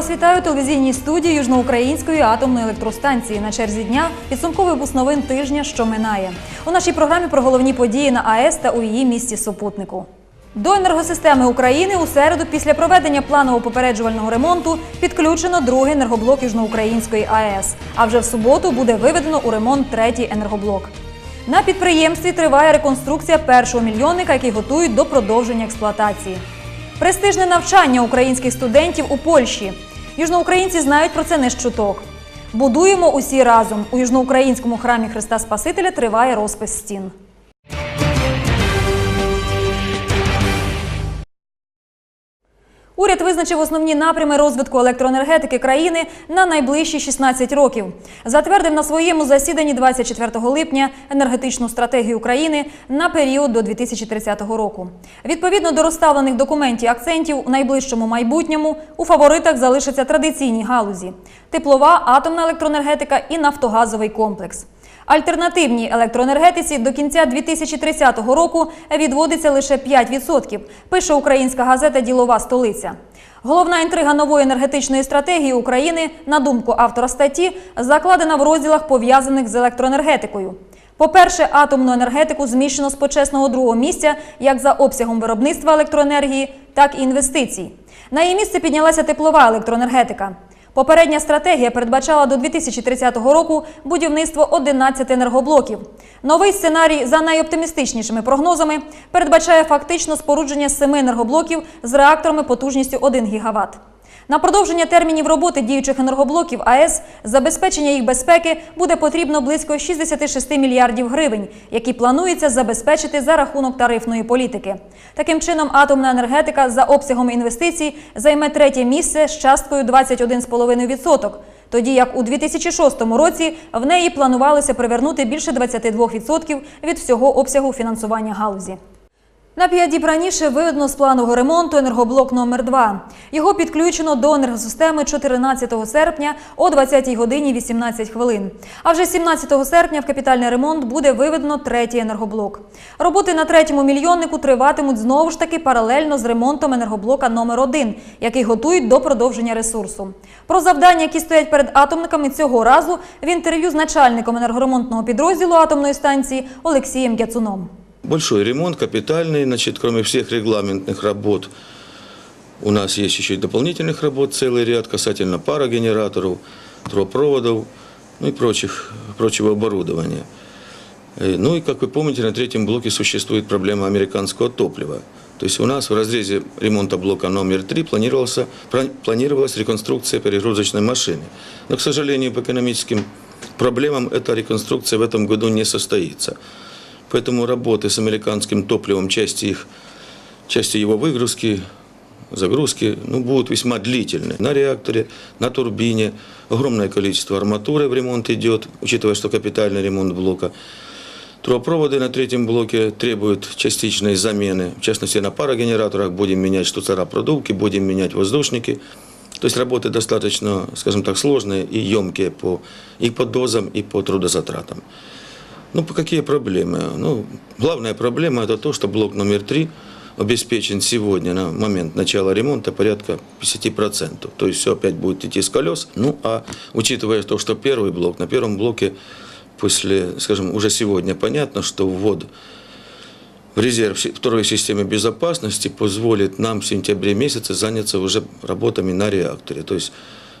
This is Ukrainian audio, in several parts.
Вас вітаю у телевізійній студії Южноукраїнської атомної електростанції. На черзі дня підсумковий випуск новин тижня, що минає. У нашій програмі про головні події на АЕС та у її місті супутнику. До енергосистеми України у середу після проведення планового попереджувального ремонту підключено другий енергоблок Южноукраїнської АЕС. А вже в суботу буде виведено у ремонт третій енергоблок. На підприємстві триває реконструкція першого мільйонника, який готують до продовження експлуатації. Престижне навчання українських студентів у Польщі. Южноукраїнці знають про це не щуток. Будуємо усі разом. У южноукраїнському храмі Христа Спасителя триває розпис стін. Уряд визначив основні напрями розвитку електроенергетики країни на найближчі 16 років. Затвердив на своєму засіданні 24 липня енергетичну стратегію країни на період до 2030 року. Відповідно до розставлених документів акцентів у найближчому майбутньому у фаворитах залишаться традиційні галузі: теплова, атомна електроенергетика і нафтогазовий комплекс. Альтернативній електроенергетиці до кінця 2030 року відводиться лише 5%, пише українська газета Ділова столиця. Головна інтрига нової енергетичної стратегії України, на думку автора статті, закладена в розділах пов'язаних з електроенергетикою. По-перше, атомну енергетику зміщено з почесного другого місця як за обсягом виробництва електроенергії, так і інвестицій. На її місце піднялася теплова електроенергетика. Попередня стратегія передбачала до 2030 року будівництво 11 енергоблоків. Новий сценарій, за найоптимістичнішими прогнозами, передбачає фактично спорудження семи енергоблоків з реакторами потужністю 1 ГВт. На продовження термінів роботи діючих енергоблоків АЕС забезпечення їх безпеки буде потрібно близько 66 мільярдів гривень, які планується забезпечити за рахунок тарифної політики. Таким чином, атомна енергетика за обсягом інвестицій займе третє місце з часткою 21,5%, тоді як у 2006 році в неї планувалося привернути більше 22% від всього обсягу фінансування галузі. На п'ять діб раніше виведено з планового ремонту енергоблок номер 2 Його підключено до енергосистеми 14 серпня о 20 годині 18 хвилин. А вже 17 серпня в капітальний ремонт буде виведено третій енергоблок. Роботи на третьому мільйоннику триватимуть знову ж таки паралельно з ремонтом енергоблока номер 1 який готують до продовження ресурсу. Про завдання, які стоять перед атомниками цього разу, в інтерв'ю з начальником енергоремонтного підрозділу атомної станції Олексієм Гяцуном. Большой ремонт, капитальный, значит, кроме всех регламентных работ, у нас есть еще и дополнительных работ, целый ряд касательно парогенераторов, трубопроводов, ну и прочих, прочего оборудования. Э, Ну и, как вы помните, на третьем блоке существует проблема американского топлива. То есть у нас в разрезе ремонта блока номер 3 планировался, планировалась реконструкция перегрузочной машины. Но, к сожалению, по экономическим проблемам эта реконструкция в этом году не состоится. Поэтому работы с американским топливом, части их, части его выгрузки, загрузки, ну, будут весьма длительны. На реакторе, на турбине огромное количество арматуры в ремонт идет, учитывая, что капитальный ремонт блока. Трубопроводы на третьем блоке требуют частичной замены. В частности, на парогенераторах будем менять штуцера продувки, будем менять воздушники. То есть работы достаточно, скажем так, сложные и емкие по, и по дозам, и по трудозатратам. Ну, какие проблемы? Ну, главная проблема это то, что блок номер три обеспечен сегодня на момент начала ремонта порядка 50%. То есть все опять будет идти с колес. Ну, а учитывая то, что первый блок, на первом блоке после, скажем, уже сегодня понятно, что ввод в резерв второй системы безопасности позволит нам в сентябре месяце заняться уже работами на реакторе. То есть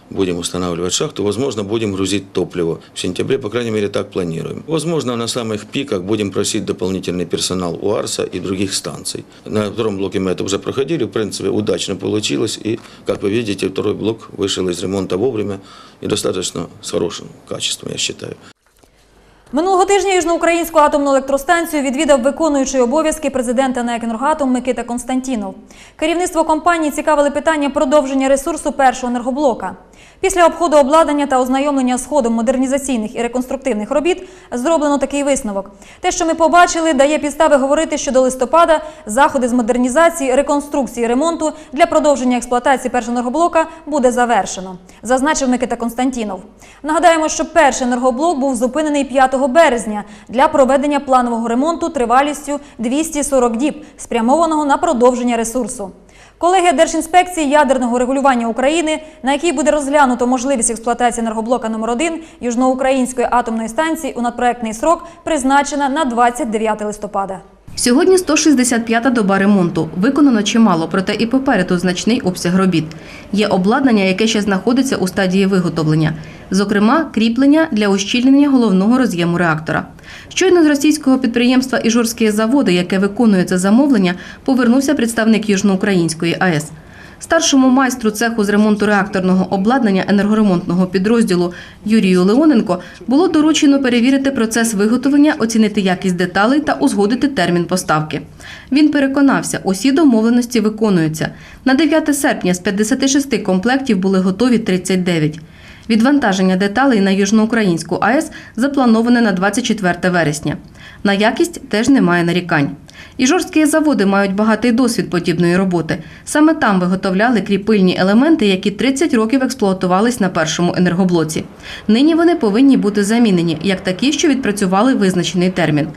будем устанавливать шахту, возможно, будем грузить топливо. В сентябре, по крайней мере, так планируем. Возможно, на самых пиках будем просить дополнительный персонал у АРСа и других станций. На втором блоке мы это уже проходили, в принципе, удачно получилось. И, как вы видите, второй блок вышел из ремонта вовремя и достаточно с хорошим качеством, я считаю. Минулого тижня Южноукраїнську атомну електростанцію відвідав виконуючий обов'язки президента НАЕК «Енергоатом» Микита Константінов. Керівництво компанії цікавили питання продовження ресурсу першого енергоблока. Після обходу обладнання та ознайомлення з ходом модернізаційних і реконструктивних робіт зроблено такий висновок. Те, що ми побачили, дає підстави говорити, що до листопада заходи з модернізації, реконструкції, ремонту для продовження експлуатації першого енергоблока буде завершено, зазначив Микита Константінов. Нагадаємо, що перший енергоблок був зупинений 5 березня для проведення планового ремонту тривалістю 240 діб, спрямованого на продовження ресурсу. Колегія Держінспекції ядерного регулювання України, на якій буде розглянуто можливість експлуатації енергоблока номер 1 Южноукраїнської атомної станції у надпроектний срок, призначена на 29 листопада. Сьогодні 165-та доба ремонту. Виконано чимало, проте і попереду значний обсяг робіт. Є обладнання, яке ще знаходиться у стадії виготовлення. Зокрема, кріплення для ущільнення головного роз'єму реактора. Щойно з російського підприємства Іжорські заводи, яке виконує це замовлення, повернувся представник Южноукраїнської АЕС. Старшому майстру цеху з ремонту реакторного обладнання енергоремонтного підрозділу Юрію Леоненко було доручено перевірити процес виготовлення, оцінити якість деталей та узгодити термін поставки. Він переконався, усі домовленості виконуються. На 9 серпня з 56 комплектів були готові 39. Відвантаження деталей на Южноукраїнську АЕС заплановане на 24 вересня. На якість теж немає нарікань. Іжорські заводи мають багатий досвід подібної роботи. Саме там виготовляли кріпильні елементи, які 30 років експлуатувались на першому енергоблоці. Нині вони повинні бути замінені, як такі, що відпрацювали визначений термін.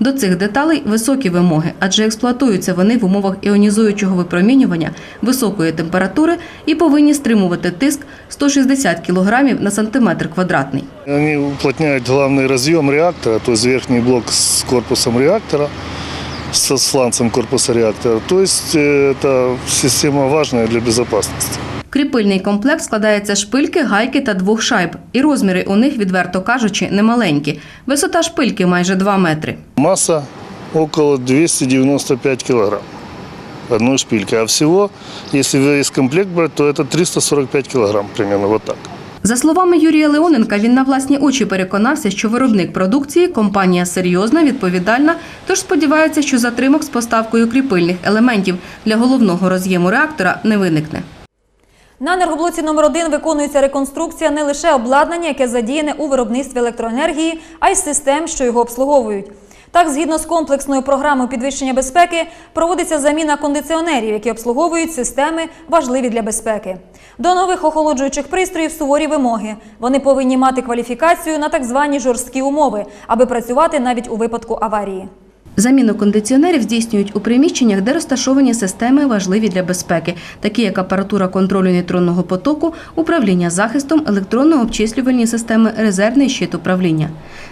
До цих деталей високі вимоги, адже експлуатуються вони в умовах іонізуючого випромінювання високої температури і повинні стримувати тиск 160 кг на сантиметр квадратний. Вони уплотняють головний розйом реактора, то верхній блок з корпусом реактора, со сланцем корпуса реактора. То есть э, это система важная для безопасности. Кріпильний комплект складається з шпильки, гайки та двох шайб, і розміри у них, відверто кажучи, немаленькі. Висота шпильки майже 2 метри. Масса около 295 килограмм одной шпильки. А всего, если весь комплект брать, то это 345 килограмм примерно вот так. За словами Юрія Леоненка, він на власні очі переконався, що виробник продукції компанія серйозна, відповідальна, тож сподівається, що затримок з поставкою кріпильних елементів для головного роз'єму реактора не виникне. На енергоблоці номер 1 виконується реконструкція не лише обладнання, яке задіяне у виробництві електроенергії, а й систем, що його обслуговують. Так, згідно з комплексною програмою підвищення безпеки, проводиться заміна кондиціонерів, які обслуговують системи, важливі для безпеки. До нових охолоджуючих пристроїв суворі вимоги. Вони повинні мати кваліфікацію на так звані жорсткі умови, аби працювати навіть у випадку аварії. Заміну кондиціонерів здійснюють у приміщеннях, де розташовані системи важливі для безпеки, такі як апаратура контролю нейтронного потоку, управління захистом, електронно-обчислювальні системи, резервний щит управління.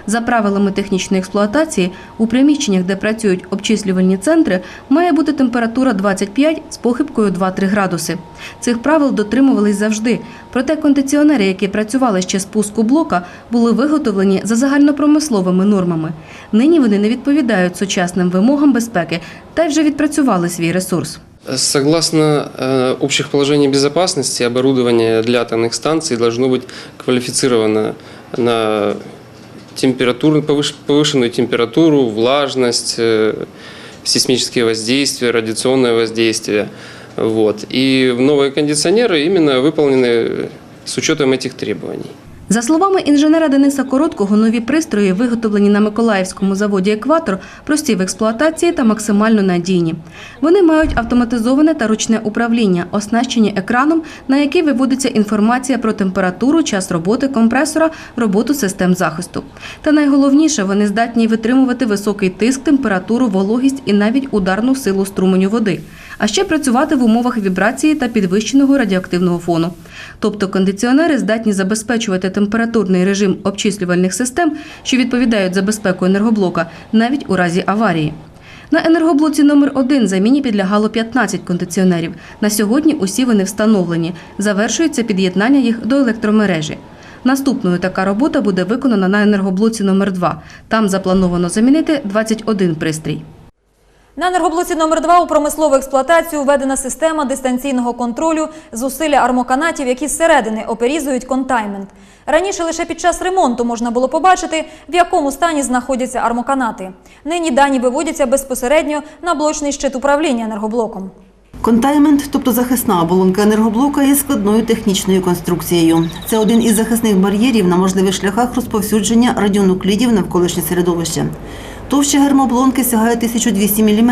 За правилами технічної експлуатації, у приміщеннях, де працюють обчислювальні центри, має бути температура 25 з похибкою 2-3 градуси. Цих правил дотримувались завжди. Проте кондиціонери, які працювали ще з пуску блока, були виготовлені за загальнопромисловими нормами. Нині вони не відповідають сучасним вимогам безпеки та й вже відпрацювали свій ресурс. Согласно э, общих положений безопасности, оборудование для атомных станций должно быть квалифицировано на температуру, повыш- повышенную температуру, влажность, э, сейсмические воздействия, радиационное воздействие. Вот. И новые кондиционеры именно выполнены с учетом этих требований. За словами інженера Дениса Короткого, нові пристрої, виготовлені на Миколаївському заводі Екватор, прості в експлуатації та максимально надійні. Вони мають автоматизоване та ручне управління, оснащені екраном, на який виводиться інформація про температуру, час роботи компресора, роботу систем захисту. Та найголовніше, вони здатні витримувати високий тиск, температуру, вологість і навіть ударну силу струменю води. А ще працювати в умовах вібрації та підвищеного радіоактивного фону. Тобто кондиціонери здатні забезпечувати температурний режим обчислювальних систем, що відповідають за безпеку енергоблока, навіть у разі аварії. На енергоблоці номер 1 заміні підлягало 15 кондиціонерів. На сьогодні усі вони встановлені. Завершується під'єднання їх до електромережі. Наступною така робота буде виконана на енергоблоці номер 2 Там заплановано замінити 21 пристрій. На енергоблоці номер 2 у промислову експлуатацію введена система дистанційного контролю зусилля армоканатів, які зсередини оперізують контаймент. Раніше лише під час ремонту можна було побачити, в якому стані знаходяться армоканати. Нині дані виводяться безпосередньо на блочний щит управління енергоблоком. Контаймент, тобто захисна оболонка енергоблока, є складною технічною конструкцією. Це один із захисних бар'єрів на можливих шляхах розповсюдження радіонуклідів навколишнє середовище. Товща гермоблонки сягає 1200 мм.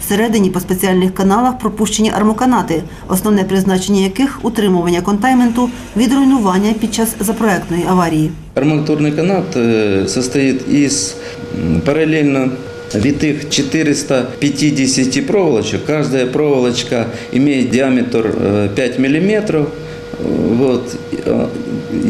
Всередині по спеціальних каналах пропущені армоканати, основне призначення яких утримування контайменту від руйнування під час запроектної аварії. Арматурный канат э, состоит из м, параллельно витых 450 проволочек. Каждая проволочка имеет диаметр э, 5 миллиметров. Э, Вот. Э,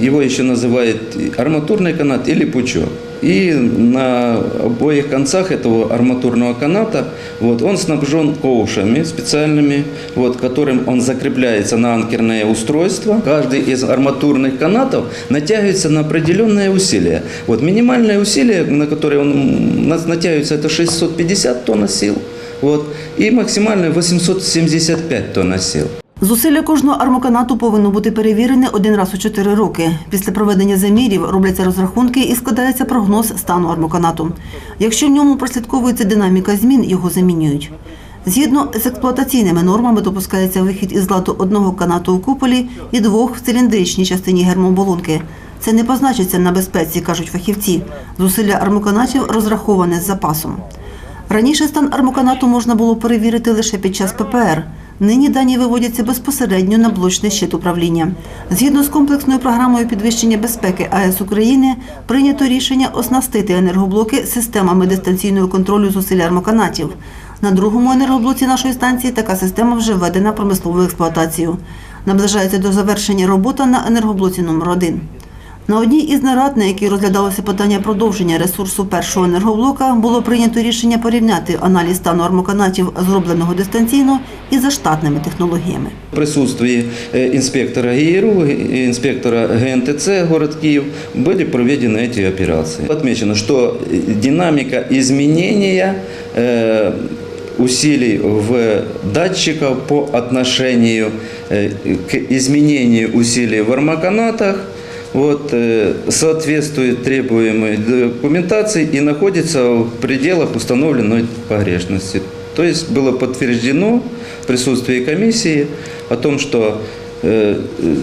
Его еще называют арматурный канат или пучок. И на обоих концах этого арматурного каната вот, он снабжен ковшами специальными, вот, которым он закрепляется на анкерное устройство. Каждый из арматурных канатов натягивается на определенное усилие. Вот, минимальное усилие, на которое он м, на- натягивается, это 650 тонн сил. Вот, и максимальное 875 тонн сил. Зусилля кожного армоканату повинно бути перевірене один раз у 4 роки. Після проведення замірів робляться розрахунки і складається прогноз стану армоканату. Якщо в ньому прослідковується динаміка змін, його замінюють. Згідно з експлуатаційними нормами допускається вихід із ладу одного канату у куполі і двох в циліндричній частині гермоболонки. Це не позначиться на безпеці, кажуть фахівці. Зусилля армоканатів розраховане з запасом. Раніше стан армоканату можна було перевірити лише під час ППР. Нині дані виводяться безпосередньо на блочний щит управління. Згідно з комплексною програмою підвищення безпеки АЕС України прийнято рішення оснастити енергоблоки системами дистанційного контролю зусиль армоканатів. На другому енергоблоці нашої станції така система вже введена в промислову експлуатацію. Наближається до завершення робота на енергоблоці номер 1 на одній із нарад, на якій розглядалося питання продовження ресурсу першого енергоблока, було прийнято рішення порівняти аналіз стану армоканатів, зробленого дистанційно, із заштатними технологіями. В присутствии э, инспектора ГИРУ, и инспектора ГНТЦ город Киев были проведены эти операции. Отмечено, что э, динамика изменения э, усилий в датчиков по отношению э, к изменению усилий в армоканатах вот, э, соответствует требуемой документации и находится в пределах установленной погрешности. То есть было подтверждено в присутствии комиссии о том, что э, э,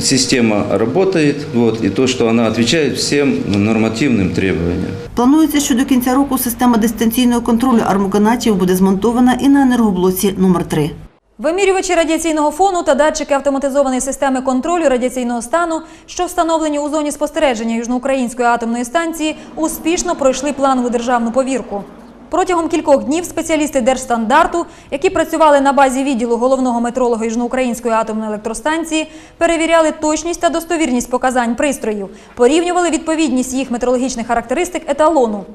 система работает, вот, и то, что она отвечает всем нормативным требованиям. Планується, що до кінця року система дистанційного контролю армоканатів буде змонтована і на енергоблоці номер 3 Вимірювачі радіаційного фону та датчики автоматизованої системи контролю радіаційного стану, що встановлені у зоні спостереження Южноукраїнської атомної станції, успішно пройшли планову державну повірку. Протягом кількох днів спеціалісти Держстандарту, які працювали на базі відділу головного метролога Южноукраїнської атомної електростанції, перевіряли точність та достовірність показань пристроїв, порівнювали відповідність їх метрологічних характеристик еталону.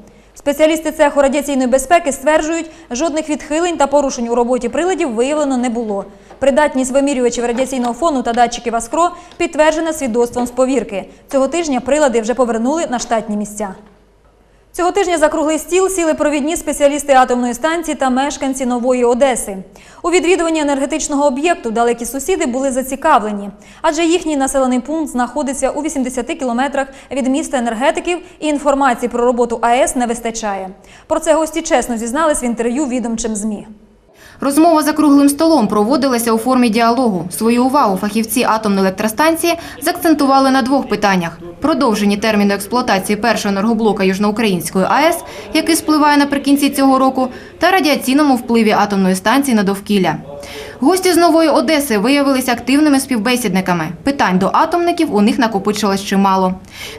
Спеціалісти цеху радіаційної безпеки стверджують, жодних відхилень та порушень у роботі приладів виявлено не було. Придатність вимірювачів радіаційного фону та датчиків Аскро підтверджена свідоцтвом з повірки. Цього тижня прилади вже повернули на штатні місця. Цього тижня за круглий стіл сіли провідні спеціалісти атомної станції та мешканці Нової Одеси. У відвідуванні енергетичного об'єкту далекі сусіди були зацікавлені, адже їхній населений пункт знаходиться у 80 кілометрах від міста енергетиків і інформації про роботу АЕС не вистачає. Про це гості чесно зізнались в інтерв'ю відомчим ЗМІ. Розмова за круглим столом проводилася у формі діалогу. Свою увагу фахівці атомної електростанції закцентували на двох питаннях: продовженні терміну експлуатації першого енергоблока Южноукраїнської АЕС, який спливає наприкінці цього року, та радіаційному впливі атомної станції на довкілля. Гості з Нової Одеси виявилися активними співбесідниками. Питань до атомників у них накопичилось чимало.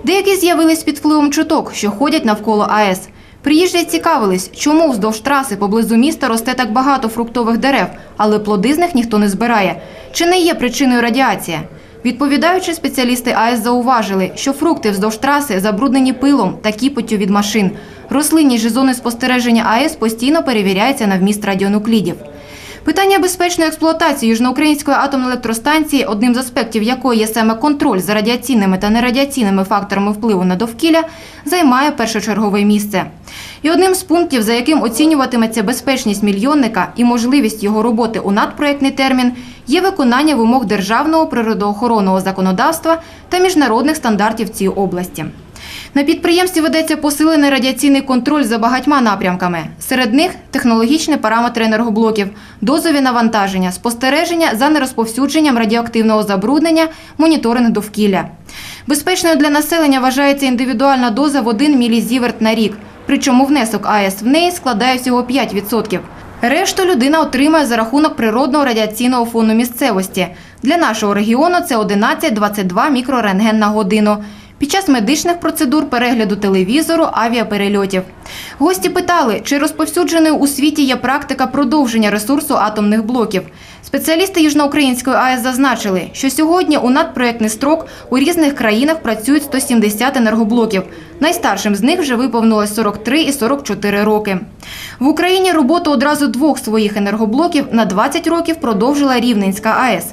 Деякі з'явились під впливом чуток, що ходять навколо АЕС. Приїжджі цікавились, чому вздовж траси поблизу міста росте так багато фруктових дерев, але плоди з них ніхто не збирає. Чи не є причиною радіація? Відповідаючи, спеціалісти АЕС зауважили, що фрукти вздовж траси забруднені пилом та кіпоттю від машин. Рослинні ж зони спостереження АЕС постійно перевіряється на вміст радіонуклідів. Питання безпечної експлуатації Южноукраїнської атомної електростанції, одним з аспектів якої є саме контроль за радіаційними та нерадіаційними факторами впливу на довкілля, займає першочергове місце. І одним з пунктів, за яким оцінюватиметься безпечність мільйонника і можливість його роботи у надпроектний термін, є виконання вимог державного природоохоронного законодавства та міжнародних стандартів цій області. На підприємстві ведеться посилений радіаційний контроль за багатьма напрямками. Серед них технологічні параметри енергоблоків, дозові навантаження, спостереження за нерозповсюдженням радіоактивного забруднення, моніторинг довкілля. Безпечною для населення вважається індивідуальна доза в 1 мілізіверт на рік, причому внесок АЕС в неї складає всього 5%. Решту людина отримає за рахунок природного радіаційного фону місцевості. Для нашого регіону це 11-22 мікрорентген на годину. Під час медичних процедур, перегляду телевізору, авіаперельотів. Гості питали, чи розповсюдженою у світі є практика продовження ресурсу атомних блоків. Спеціалісти Южноукраїнської АЕС зазначили, що сьогодні у надпроєктний строк у різних країнах працюють 170 енергоблоків. Найстаршим з них вже виповнилось 43 і 44 роки. В Україні роботу одразу двох своїх енергоблоків на 20 років продовжила Рівненська АЕС.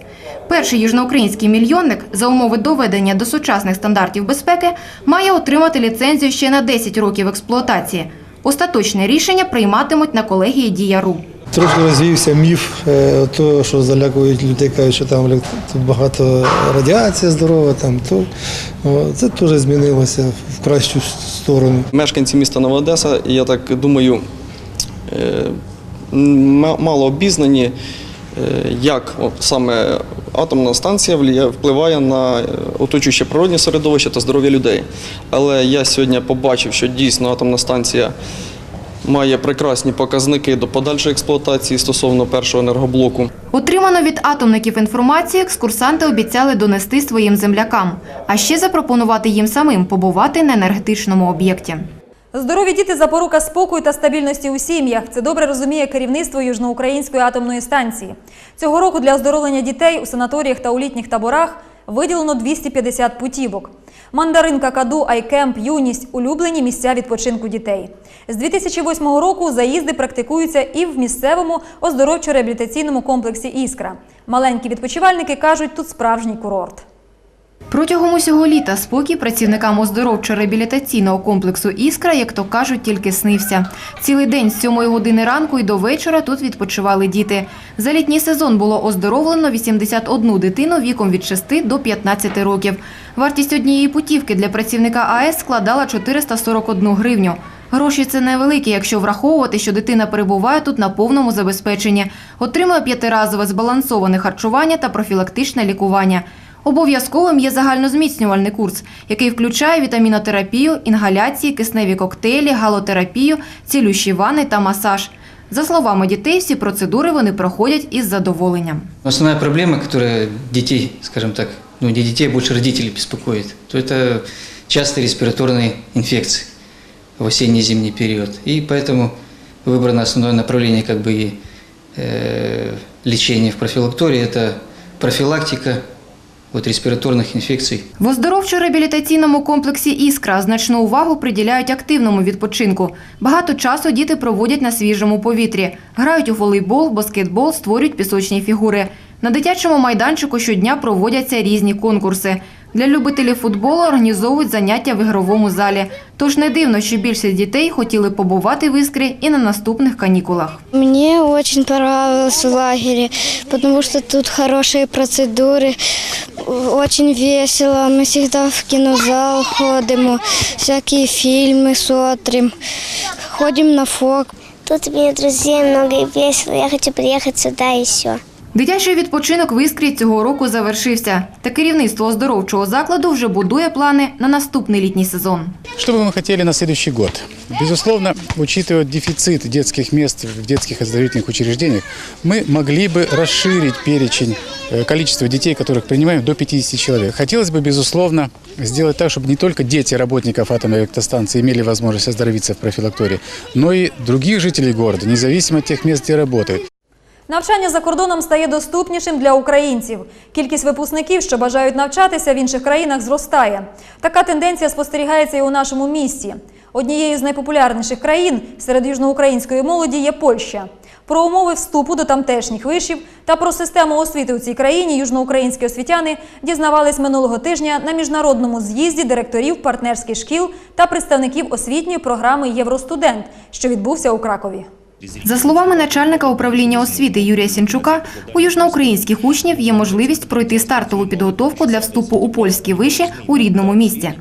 Перший южноукраїнський мільйонник за умови доведення до сучасних стандартів безпеки має отримати ліцензію ще на 10 років експлуатації. Остаточне рішення прийматимуть на колегії Дія.ру. Трошки розвівся міф е, того, що залякують людей, кажуть, що там багато радіація здорова, там то це теж змінилося в кращу сторону. Мешканці міста Нова Одеса, я так думаю, е, мало обізнані, е, як саме атомна станція впливає на оточуюче природне середовище та здоров'я людей. Але я сьогодні побачив, що дійсно атомна станція має прекрасні показники до подальшої експлуатації стосовно першого енергоблоку. Отримано від атомників інформацію, екскурсанти обіцяли донести своїм землякам, а ще запропонувати їм самим побувати на енергетичному об'єкті. Здорові діти запорука спокою та стабільності у сім'ях. Це добре розуміє керівництво Южноукраїнської атомної станції. Цього року для оздоровлення дітей у санаторіях та у літніх таборах виділено 250 путівок. Мандаринка Каду, айкемп, юність улюблені місця відпочинку дітей. З 2008 року заїзди практикуються і в місцевому оздоровчо-реабілітаційному комплексі Іскра. Маленькі відпочивальники кажуть, тут справжній курорт. Протягом усього літа спокій працівникам оздоровчо-реабілітаційного комплексу «Іскра», як то кажуть, тільки снився. Цілий день з 7 години ранку і до вечора тут відпочивали діти. За літній сезон було оздоровлено 81 дитину віком від 6 до 15 років. Вартість однієї путівки для працівника АЕС складала 441 гривню. Гроші це невеликі, якщо враховувати, що дитина перебуває тут на повному забезпеченні, отримує п'ятиразове збалансоване харчування та профілактичне лікування. Обов'язковим є загальнозміцнювальний курс, який включає вітамінотерапію, інгаляції, кисневі коктейлі, галотерапію, цілющі ванни та масаж. За словами дітей, всі процедури вони проходять із задоволенням. Основная проблема, которая детей, скажем так, ну не детей, а больше родителей беспокоит, то это частые респираторные инфекции в осенне-зимний период. И поэтому выбрано основное направление как бы и э, лечения в профилактории – это профилактика от респіраторних інфекцій. В оздоровчо-реабілітаційному комплексі «Іскра» значну увагу приділяють активному відпочинку. Багато часу діти проводять на свіжому повітрі. Грають у волейбол, баскетбол, створюють пісочні фігури. На дитячому майданчику щодня проводяться різні конкурси. Для любителів футболу організовують заняття в ігровому залі. Тож не дивно, що більшість дітей хотіли побувати в «Іскрі» і на наступних канікулах. Мне очень понравилось в лагере, потому что тут хорошие процедуры, очень весело. Мы всегда в кинозал ходим, всякие фильмы смотрим, ходим на фок. Тут у меня друзей много и весело. Я хочу приехать сюда и все. Дитячий відпочинок в «Іскрі» цього року завершився. Та керівництво оздоровчого закладу вже будує плани на наступний літній сезон. Что бы мы хотели на следующий год? Безусловно, учитывая дефицит детских мест в детских оздоровительных учреждениях, мы могли бы расширить перечень э, количества детей, которых принимаем, до 50 человек. Хотелось бы, безусловно, сделать так, чтобы не только дети работников атомной электростанции имели возможность оздоровиться в профилактории, но и других жителей города, независимо от тех мест, где работают. Навчання за кордоном стає доступнішим для українців. Кількість випускників, що бажають навчатися в інших країнах, зростає. Така тенденція спостерігається і у нашому місті. Однією з найпопулярніших країн серед южноукраїнської молоді є Польща. Про умови вступу до тамтешніх вишів та про систему освіти у цій країні южноукраїнські освітяни дізнавались минулого тижня на міжнародному з'їзді директорів партнерських шкіл та представників освітньої програми Євростудент, що відбувся у Кракові. За словами начальника управління освіти Юрія Сінчука, у южноукраїнських учнів є можливість пройти стартову підготовку для вступу у польські виші у рідному місті.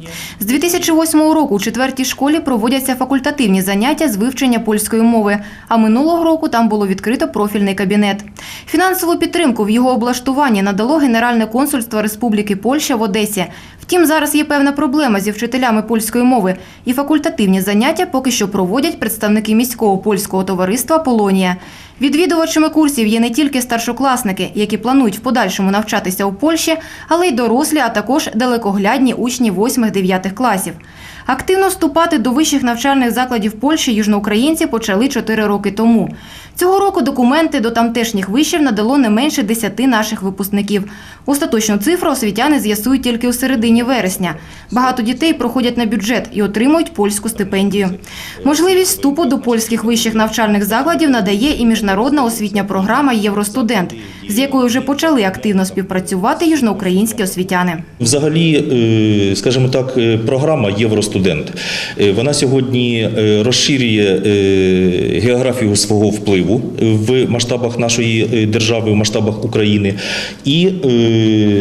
З 2008 року у четвертій школі проводяться факультативні заняття з вивчення польської мови, а минулого року там було відкрито профільний кабінет. Фінансову підтримку в його облаштуванні надало Генеральне консульство Республіки Польща в Одесі. Втім, зараз є певна проблема зі вчителями польської мови, і факультативні заняття поки що проводять представники міського польського товариства Полонія. Відвідувачами курсів є не тільки старшокласники, які планують в подальшому навчатися у Польщі, але й дорослі, а також далекоглядні учні 8-9 класів. Активно вступати до вищих навчальних закладів Польщі южноукраїнці почали 4 роки тому. Цього року документи до тамтешніх вишів надало не менше 10 наших випускників. Остаточну цифру освітяни з'ясують тільки у середині вересня. Багато дітей проходять на бюджет і отримують польську стипендію. Можливість вступу до польських вищих навчальних закладів надає і міжнародна освітня програма Євростудент, з якою вже почали активно співпрацювати южноукраїнські освітяни. Взагалі, е, скажімо так, е, програма Євростудент. е, Вона сьогодні розширює географію свого впливу в масштабах нашої держави, в масштабах України, і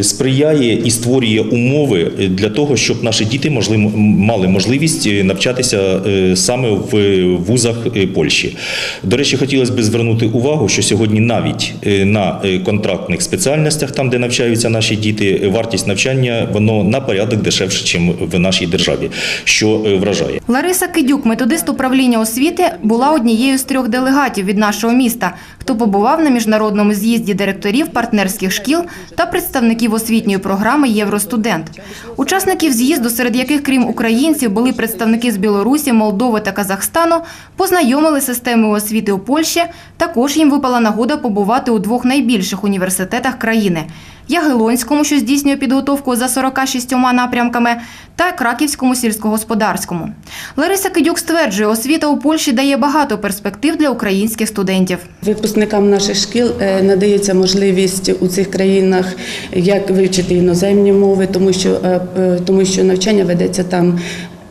сприяє і створює умови для того, щоб наші діти мали можливість навчатися саме в вузах Польщі. До речі, хотілося б звернути увагу, що сьогодні навіть е, на е, контрактних спеціальностях, там де навчаються наші діти, е, вартість навчання воно на порядок дешевше, ніж в нашій державі, що вражає. Лариса Кидюк, методист управління освіти, була однією з трьох делегатів від нашого міста, хто побував на міжнародному з'їзді директорів партнерських шкіл та представників освітньої програми Євростудент. Учасників з'їзду, серед яких, крім українців, були представники з Білорусі, Молдови та Казахстану, познайомили з системою освіти у Польщі. Також їм випала нагода побувати у двох найбільших університетах країни. Ягелонському, що здійснює підготовку за 46 напрямками, та Краківському сільськогосподарському. Лариса Кидюк стверджує, освіта у Польщі дає багато перспектив для українських студентів. Випускникам наших шкіл е, надається можливість у цих країнах як вивчити іноземні мови, тому що, е, е, тому що навчання ведеться там.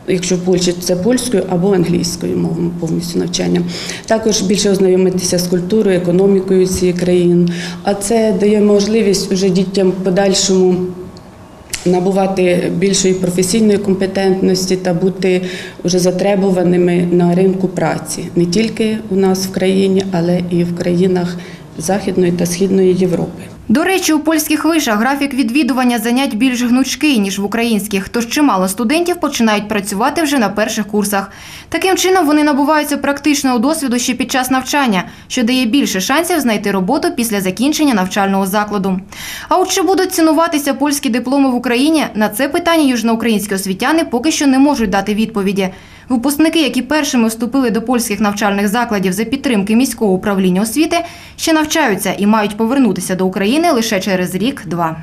Якщо в Польщі це польською або англійською мовою повністю навчання, також більше ознайомитися з культурою, економікою цієї країни. А це дає можливість уже дітям подальшому набувати більшої професійної компетентності та бути вже затребуваними на ринку праці не тільки у нас в країні, але і в країнах Західної та Східної Європи. До речі, у польських вишах графік відвідування занять більш гнучкий, ніж в українських, тож чимало студентів починають працювати вже на перших курсах. Таким чином вони набуваються практичного досвіду ще під час навчання, що дає більше шансів знайти роботу після закінчення навчального закладу. А от чи будуть цінуватися польські дипломи в Україні, на це питання южноукраїнські освітяни поки що не можуть дати відповіді. Випускники, які першими вступили до польських навчальних закладів за підтримки міського управління освіти, ще навчаються і мають повернутися до України лише через рік-два.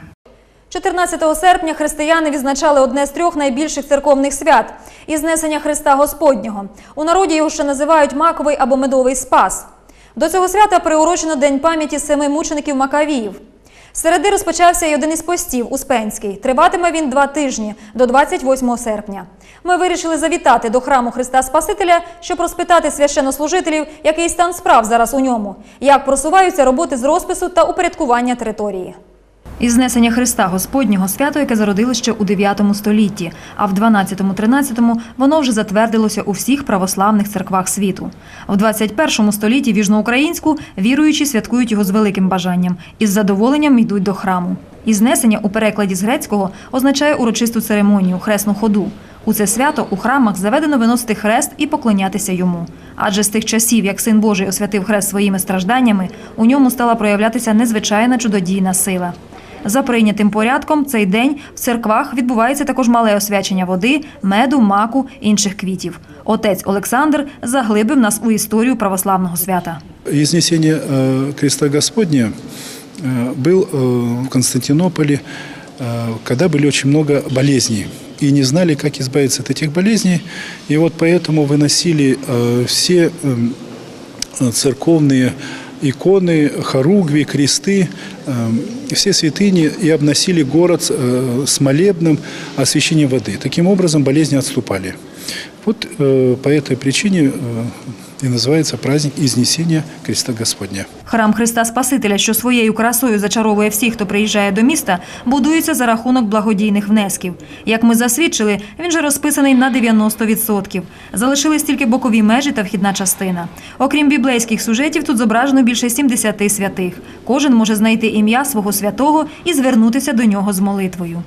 14 серпня християни відзначали одне з трьох найбільших церковних свят із знесення Христа Господнього. У народі його ще називають маковий або медовий спас. До цього свята приурочено День пам'яті семи мучеників Макавіїв. Середи розпочався й один із постів Успенський. Триватиме він два тижні до 28 серпня. Ми вирішили завітати до храму Христа Спасителя, щоб розпитати священнослужителів, який стан справ зараз у ньому, як просуваються роботи з розпису та упорядкування території. Із знесення Христа Господнього свято, яке зародилось ще у 9 столітті, а в 12-13 воно вже затвердилося у всіх православних церквах світу. В 21 столітті в Южноукраїнську віруючі святкують його з великим бажанням і з задоволенням йдуть до храму. І знесення у перекладі з грецького означає урочисту церемонію, хресну ходу. У це свято у храмах заведено виносити хрест і поклонятися йому. Адже з тих часів, як син Божий освятив хрест своїми стражданнями, у ньому стала проявлятися незвичайна чудодійна сила. За прийнятим порядком, цей день в церквах відбувається також мале освячення води, меду, маку, інших квітів. Отець Олександр заглибив нас у історію православного свята. Изнесение э, креста Господня э, был э, в Константинополе, э, когда были очень много болезней. И не знали, как избавиться от этих болезней. И вот поэтому выносили э, все э, церковные иконы, хоругви, кресты, э, все святыни и обносили город э, с молебным освящением воды. Таким образом болезни отступали. Вот э, по этой причине и называется праздник Изнесения Креста Господня. Храм Христа Спасителя, що своєю красою зачаровує всіх, хто приїжджає до міста, будується за рахунок благодійних внесків. Як ми засвідчили, він же розписаний на 90%. Залишились тільки бокові межі та вхідна частина. Окрім біблейських сюжетів, тут зображено більше 70 святих. Кожен може знайти ім'я свого святого і звернутися до нього з молитвою.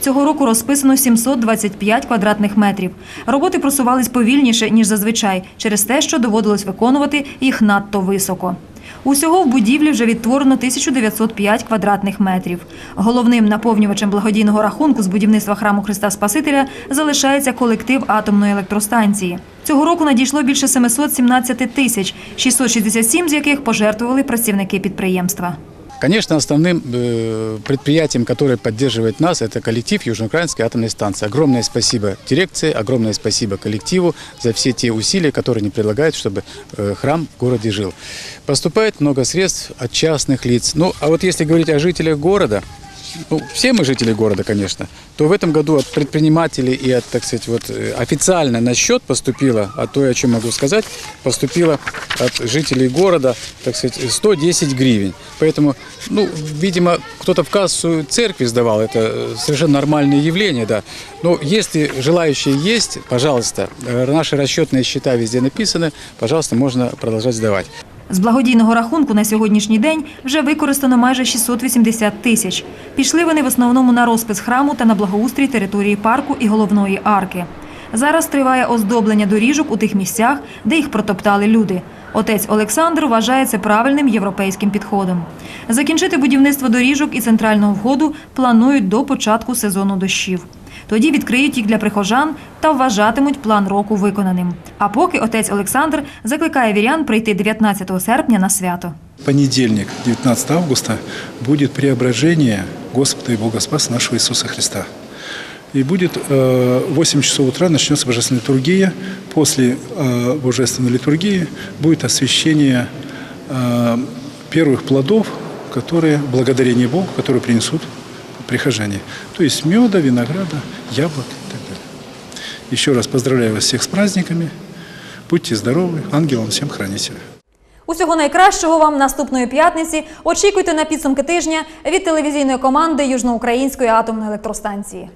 Цього року розписано 725 квадратних метрів. Роботи просувались повільніше, ніж зазвичай, через те, що доводилось виконувати їх надто високо. Усього в будівлі вже відтворено 1905 квадратних метрів. Головним наповнювачем благодійного рахунку з будівництва храму Христа Спасителя залишається колектив атомної електростанції. Цього року надійшло більше 717 тисяч, 667 з яких пожертвували працівники підприємства. Конечно, основным э, предприятием, которое поддерживает нас, это коллектив Южноукраинской атомной станции. Огромное спасибо дирекции, огромное спасибо коллективу за все те усилия, которые они предлагают, чтобы э, храм в городе жил. Поступает много средств от частных лиц. Ну, а вот если говорить о жителях города, ну, все мы жители города, конечно, то в этом году от предпринимателей и от, так сказать, вот э, официально на счет поступило, а то, о чем могу сказать, поступило от жителей города, так сказать, 110 гривен. Поэтому, ну, видимо, кто-то в кассу церкви сдавал, это э, совершенно нормальное явление, да. Но если желающие есть, пожалуйста, э, наши расчетные счета везде написаны, пожалуйста, можно продолжать сдавать. З благодійного рахунку на сьогоднішній день вже використано майже 680 тисяч. Пішли вони в основному на розпис храму та на благоустрій території парку і головної арки. Зараз триває оздоблення доріжок у тих місцях, де їх протоптали люди. Отець Олександр вважає це правильним європейським підходом. Закінчити будівництво доріжок і центрального входу планують до початку сезону дощів. Тоді відкриють їх для прихожан та вважатимуть план року виконаним. А поки отець Олександр закликає вірян прийти 19 серпня на свято. понедельник, 19 августа, будет преображение Господа и Бога Спаса нашего Иисуса Христа. И будет э, 8 часов утра начнется божественная литургия. После э, божественной литургии будет освящение э, первых плодов, которые, благодарение Богу, которые принесут прихожане. То есть меда, винограда, яблок и так далее. Еще раз поздравляю вас всех с праздниками. Будьте здоровы, ангелом всем хранителя. Усього найкращого вам наступної п'ятниці. Очікуйте на підсумки тижня від телевізійної команди Южноукраїнської атомної електростанції.